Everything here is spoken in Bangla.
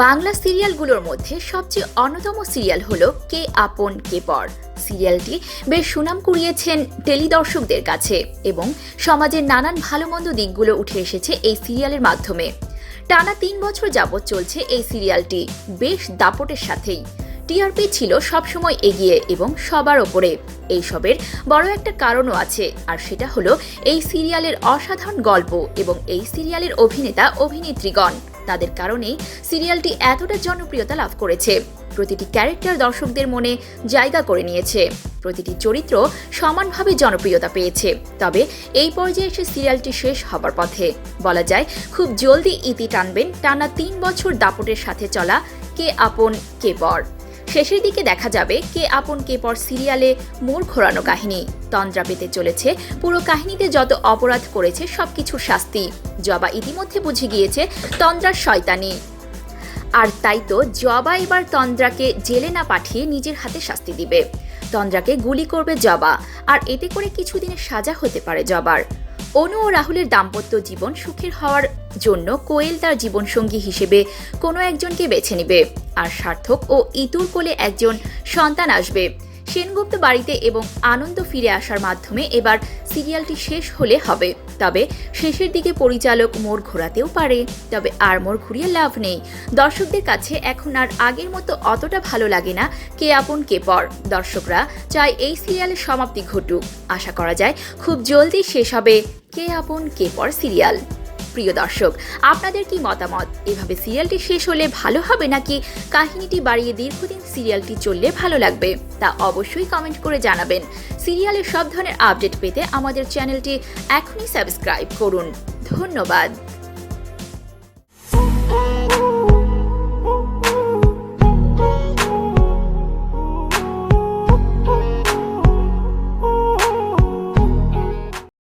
বাংলা সিরিয়ালগুলোর মধ্যে সবচেয়ে অন্যতম সিরিয়াল হলো কে আপন কে পর। সিরিয়ালটি বেশ সুনাম কুড়িয়েছেন টেলিদর্শকদের কাছে এবং সমাজের নানান ভালো মন্দ দিকগুলো উঠে এসেছে এই সিরিয়ালের মাধ্যমে। টানা তিন বছর যাবৎ চলছে এই সিরিয়ালটি, বেশ দাপটের সাথেই। টিআরপি ছিল সবসময় এগিয়ে এবং সবার ওপরে। এইসবের বড় একটা কারণও আছে, আর সেটা হলো এই সিরিয়ালের অসাধারণ গল্প এবং এই সিরিয়ালের অভিনেতা, অভিনেত্রীগণ। তাদের কারণেই সিরিয়ালটি এতটা জনপ্রিয়তা লাভ করেছে। প্রতিটি ক্যারেক্টার দর্শকদের মনে জায়গা করে নিয়েছে। প্রতিটি চরিত্র সমানভাবে জনপ্রিয়তা পেয়েছে। তবে এই পর্যায়ে এসে সিরিয়ালটি শেষ হবার পথে। বলা যায়, খুব জলদি ইতি টানবেন টানা তিন বছর দাপটের সাথে চলা কে আপন কে পর। শেষের দিকে দেখা যাবে কে আপন কে পর সিরিয়ালে মোড় ঘোরানো কাহিনী। তন্দ্রা পেতে চলেছে পুরো কাহিনীতে যত অপরাধ করেছে সবকিছুর শাস্তি। জবা ইতিমধ্যে বুঝে গিয়েছে তন্দ্রার শয়তানি। আর তাই তো জবা এবার তন্দ্রাকে জেলে না পাঠিয়ে নিজের হাতে শাস্তি দিবে। তন্দ্রাকে গুলি করবে জবা, আর এতে করে কিছুদিনের সাজা হতে পারে জবার। অনু ও রাহুলের দাম্পত্য জীবন সুখের হওয়ার জন্য কোয়েল তার জীবনসঙ্গী হিসেবে কোনো একজনকে বেছে নেবে। আর সার্থক ও ইতুর কোলে একজন সন্তান আসবে। সেনগুপ্ত বাড়িতে এবং আনন্দ ফিরে আসার মাধ্যমে এবার সিরিয়ালটি শেষ হলে হবে। তবে শেষের দিকে পরিচালক মোড় ঘোরাতেও পারে। তবে আর মোড় ঘুরিয়ে লাভ নেই। দর্শকদের কাছে এখন আর আগের মতো অতটা ভালো লাগে না কে আপন, কে পর। দর্শকরা চায় এই সিরিয়ালের সমাপ্তি ঘটুক। আশা করা যায় খুব জলদি শেষ হবে। কে আপন, কে পর সিরিয়াল। প্রিয় দর্শক, আপনাদের কি মতামত? এভাবে সিরিয়ালটি শেষ হলে ভালো হবে নাকি কাহিনীটি বাড়িয়ে দীর্ঘদিন সিরিয়ালটি চললে ভালো লাগবে? তা অবশ্যই কমেন্ট করে জানাবেন। সিরিয়ালের সব ধরনের আপডেট পেতে আমাদের চ্যানেলটি এখনই সাবস্ক্রাইব করুন। ধন্যবাদ।